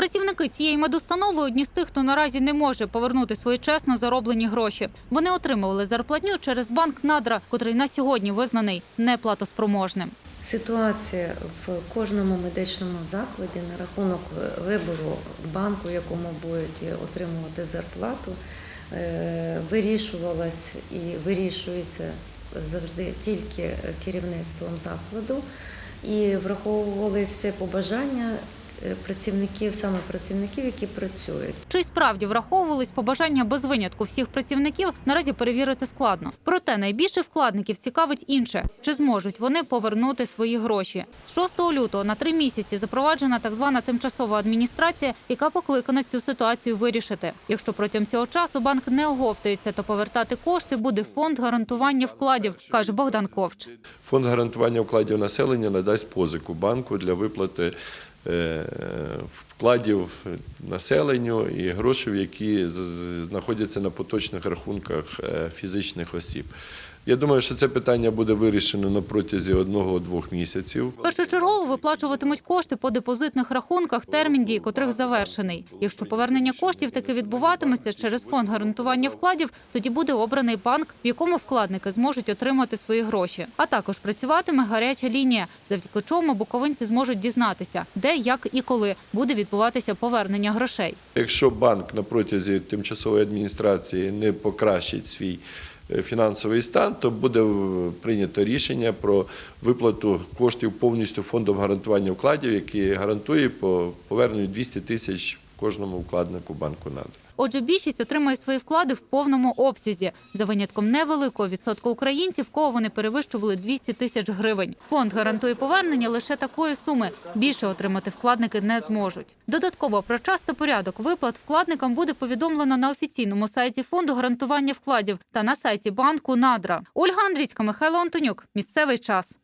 Працівники цієї медустанови одні з тих, хто наразі не може повернути свої чесно зароблені гроші. Вони отримували зарплатню через банк Надра, котрий на сьогодні визнаний неплатоспроможним. Ситуація в кожному медичному закладі на рахунок вибору банку, якому будуть отримувати зарплату, е, вирішувалась і вирішується завжди тільки керівництвом закладу, і враховувалися побажання працівників, саме працівників, які працюють. Чи справді враховувались побажання без винятку всіх працівників, наразі перевірити складно. Проте найбільше вкладників цікавить інше: чи зможуть вони повернути свої гроші. З 6 лютого на три місяці запроваджена так звана тимчасова адміністрація, яка покликана цю ситуацію вирішити. Якщо протягом цього часу банк не оговтується, то повертати кошти буде фонд гарантування вкладів, каже Богдан Ковч. Фонд гарантування вкладів населення надасть позику банку для виплати вкладів населенню і грошей, які знаходяться на поточних рахунках е, фізичних осіб. Я думаю, що це питання буде вирішено на протязі одного-двох місяців. Першочергово виплачуватимуть кошти по депозитних рахунках, термін дії котрих завершений. Якщо повернення коштів таки відбуватиметься через фонд гарантування вкладів, тоді буде обраний банк, в якому вкладники зможуть отримати свої гроші. А також працюватиме гаряча лінія, завдяки чому буковинці зможуть дізнатися, де, як і коли буде відбуватися повернення грошей. Якщо банк на протязі тимчасової адміністрації не покращить свій фінансовий стан, то буде е, прийнято рішення про виплату коштів повністю фондом гарантування вкладів, який гарантує по поверненню 200 тисяч кожному вкладнику банку «Надра». Отже, більшість отримує свої вклади в повному обсязі, за винятком невеликого відсотку українців, кого вони перевищували 200 тисяч гривень. Фонд гарантує повернення лише такої суми. Більше отримати вкладники не зможуть. Додатково про час та порядок виплат вкладникам буде повідомлено на офіційному сайті фонду гарантування вкладів та на сайті банку Надра. Ольга Андрійська, Михайло Антонюк. Місцевий час.